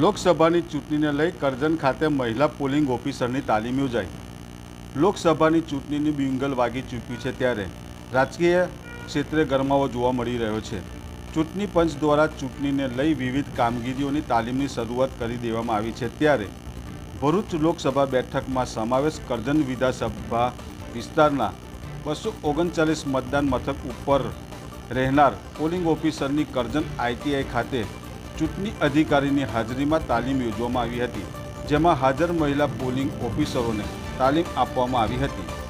લોકસભાની ચૂંટણીને લઈ કરજણ ખાતે મહિલા પોલિંગ ઓફિસરની તાલીમ યોજાઈ. લોકસભાની ચૂંટણીની બિંગલ વાગી ચૂક્યું છે ત્યારે રાજકીય ક્ષેત્રે ગરમાવો જોવા મળી રહ્યો છે. ચૂંટણી પંચ દ્વારા ચૂંટણીને લઈ વિવિધ કામગીરીઓની તાલીમની શરૂઆત કરી દેવામાં આવી છે ત્યારે ભરૂચ લોકસભા બેઠકમાં સમાવેશ કરજણ વિધાનસભા વિસ્તારના બસો ઓગણચાલીસ મતદાન મથક ઉપર રહેનાર પોલિંગ ઓફિસરની કરજણ આઈટીઆઈ ખાતે ચૂંટણી અધિકારીની હાજરીમાં તાલીમ યોજવામાં આવી હતી, જેમાં હાજર મહિલા પોલિંગ ઓફિસરોને તાલીમ આપવામાં આવી હતી.